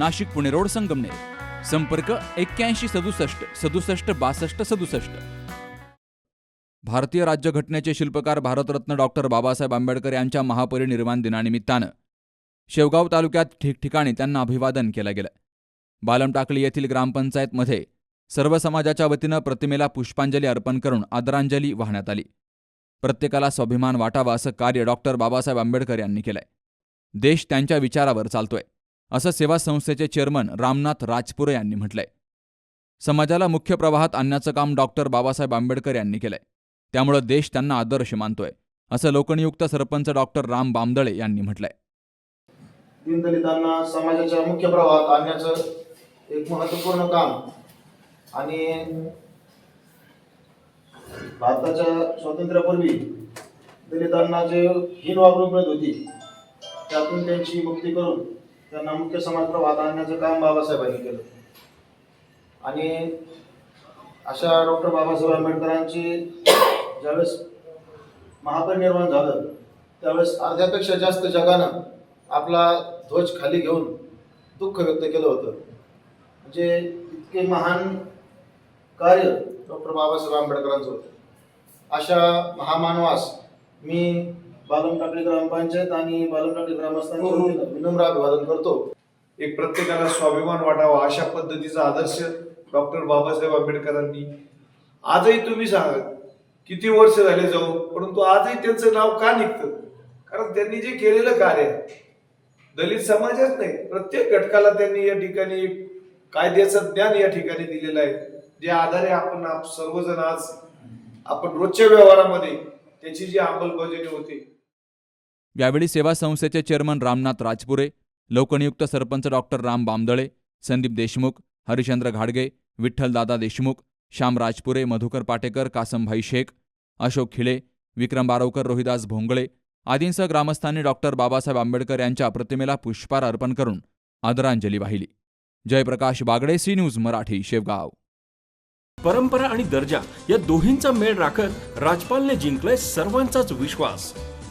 Nashik Pune road Sangamner. संपर्क एक्क्याऐंशी सदुसष्ट सदुसष्ट बासष्ट सदुसष्ट. भारतीय राज्यघटनेचे शिल्पकार भारतरत्न डॉक्टर बाबासाहेब आंबेडकर यांच्या महापरिनिर्वाण दिनानिमित्तानं शेवगाव तालुक्यात ठिकठिकाणी त्यांना अभिवादन केलं गेलं. बालमटाकळी येथील ग्रामपंचायतमध्ये सर्व समाजाच्या वतीनं प्रतिमेला पुष्पांजली अर्पण करून आदरांजली वाहण्यात आली. प्रत्येकाला स्वाभिमान वाटावा असं कार्य डॉक्टर बाबासाहेब आंबेडकर यांनी केलंय. देश त्यांच्या विचारावर चालतोय. असं सेवा संस्थेचे चेअरमन रामनाथ राजपुरे यांनी म्हटलंय. समाजाला मुख्य प्रवाहात आणण्याचं काम डॉक्टर बाबासाहेब आंबेडकर यांनी केलंय. त्यामुळं देश त्यांना आदर्श मानतोय असं लोकनियुक्त सरपंच डॉक्टर राम बामदळे यांनी म्हटलंय. दीनदलितांना समाजाच्या मुख्य प्रवाहात आणण्याचं एक महत्त्वपूर्ण काम आणि भारताच्या स्वातंत्र्यापूर्वी दलितांना जे हीन वागणूक मिळत होती त्यातून त्यांची मुक्ती करून त्यांना मुख्य समाजप्रवाहात आणण्याचं काम बाबासाहेबांनी केलं. आणि अशा डॉक्टर बाबासाहेब आंबेडकरांची ज्यावेळेस महापरिनिर्वाण झालं त्यावेळेस अर्ध्यापेक्षा जास्त जगानं आपला ध्वज खाली घेऊन दुःख व्यक्त केलं होतं. म्हणजे इतके महान कार्य डॉक्टर बाबासाहेब आंबेडकरांचं होतं. अशा महामानवास मी बालम टाकळी ग्रामपंचायत आणि बालम टाकळी ग्रामस्थांच्या वतीनं विनम्र अभिवादन करतो. एक प्रत्येकाला स्वाभिमान वाटावा अशा पद्धतीचा आदर्श डॉक्टर बाबासाहेब आंबेडकरांनी आजही तुम्ही सांगा किती वर्ष झाले जाऊ? परंतु आजही त्यांचं नाव का निघतं? कारण त्यांनी जे केलेलं कार्य दलित समाजात नाही. प्रत्येक घटकाला त्यांनी या ठिकाणी कायद्याचं ज्ञान या ठिकाणी दिलेलं आहे. ज्या आधारे आपण आप- सर्वजण आज आपण रोजच्या व्यवहारामध्ये त्याची जी अंमलबजावणी होते यावेळी सेवा संस्थेचे चेअरमन रामनाथ राजपुरे लोकनियुक्त सरपंच डॉक्टर राम बामदळे संदीप देशमुख हरिश्चंद्र घाडगे विठ्ठलदादा देशमुख श्याम राजपुरे मधुकर पाटेकर कासमभाई शेख अशोक खिळे विक्रम बारवकर रोहिदास भोंगळे आदींसह ग्रामस्थांनी डॉक्टर बाबासाहेब आंबेडकर यांच्या प्रतिमेला पुष्पहार अर्पण करून आदरांजली वाहिली. Jayprakash Bagde C news Marathi Shevgaon. परंपरा आणि दर्जा या दोहींचा मेळ राखत राजपालने जिंकलाय सर्वांचाच विश्वास.